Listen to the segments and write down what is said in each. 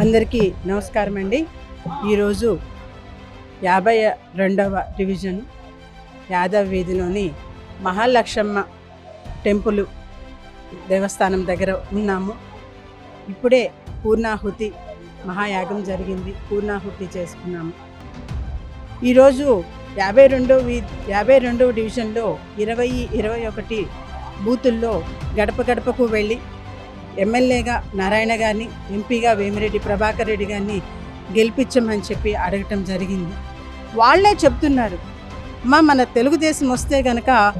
అందరికీ నమస్కారం అండి. ఈరోజు యాభై రెండవ డివిజన్ యాదవ్ వీధిలోని మహాలక్ష్మ టెంపుల్ దేవస్థానం దగ్గర ఉన్నాము. ఇప్పుడే పూర్ణాహుతి మహాయాగం జరిగింది. పూర్ణాహుతి చేసుకున్నాము. ఈరోజు యాభై రెండో వీ యాభై రెండవ డివిజన్లో ఇరవై ఇరవై ఒకటి బూతుల్లో గడప గడపకు వెళ్ళి ఎమ్మెల్యేగా నారాయణ గారిని ఎంపీగా వేమిరెడ్డి ప్రభాకర్ రెడ్డి గారిని గెలిపించమని చెప్పి అడగటం జరిగింది. వాళ్ళే చెప్తున్నారు. మా మన తెలుగుదేశం వస్తే గనక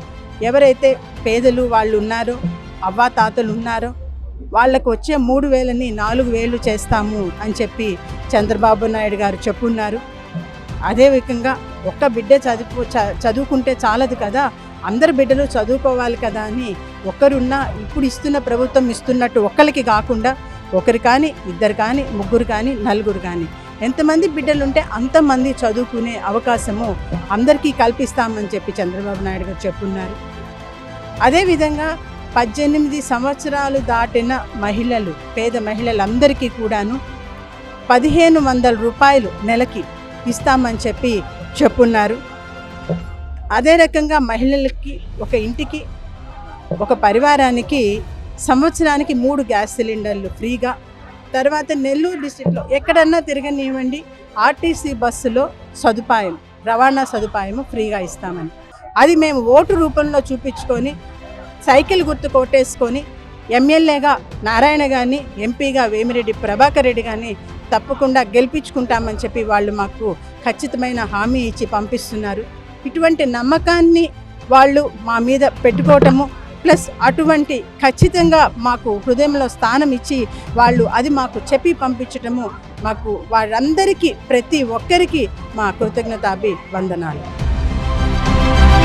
ఎవరైతే పేదలు వాళ్ళు ఉన్నారో అవ్వా తాతలు ఉన్నారో వాళ్ళకు వచ్చే మూడు వేలని నాలుగు వేలు చేస్తాము అని చెప్పి చంద్రబాబు నాయుడు గారు చెప్పున్నారు. అదే విధంగా ఒక్క బిడ్డ చదువు చ- చదువుకుంటే చాలదు కదా అందరు బిడ్డలు చదువుకోవాలి కదా అని ఒక్కరున్నా ఇప్పుడు ఇస్తున్న ప్రభుత్వం ఇస్తున్నట్టు ఒక్కరికి కాకుండా ఒకరు కానీ ఇద్దరు కానీ ముగ్గురు కానీ నలుగురు కానీ. ఎంతమంది బిడ్డలు ఉంటే అంతమంది చదువుకునే అవకాశము అందరికీ కల్పిస్తామని చెప్పి చంద్రబాబు నాయుడు గారు చెప్పున్నారు. అదేవిధంగా పద్దెనిమిది సంవత్సరాలు దాటిన మహిళలు పేద మహిళలందరికీ కూడాను పదిహేను వందల రూపాయలు నెలకి ఇస్తామని చెప్పి చెప్పున్నారు. అదే రకంగా మహిళలకి ఒక ఇంటికి ఒక పరివారానికి సంవత్సరానికి మూడు గ్యాస్ సిలిండర్లు ఫ్రీగా. తర్వాత నెల్లూరు డిస్టిక్లో ఎక్కడన్నా తిరగనివ్వండి ఆర్టీసీ బస్సులో సదుపాయం రవాణా సదుపాయము ఫ్రీగా ఇస్తామని. అది మేము ఓటు రూపంలో చూపించుకొని సైకిల్ గుర్తు కొట్టేసుకొని ఎమ్మెల్యేగా నారాయణ గారిని ఎంపీగా వేమిరెడ్డి ప్రభాకర్ రెడ్డి గారిని తప్పకుండా గెలిపించుకుంటామని చెప్పి వాళ్ళు మాకు ఖచ్చితమైన హామీ ఇచ్చి పంపిస్తున్నారు. ఇటువంటి నమ్మకాన్ని వాళ్ళు మా మీద పెట్టుకోవటము ప్లస్ అటువంటి ఖచ్చితంగా మాకు హృదయంలో స్థానం ఇచ్చి వాళ్ళు అది మాకు చెప్పి పంపించటము మాకు వాళ్ళందరికీ ప్రతి ఒక్కరికి మా కృతజ్ఞతాభి వందనాలు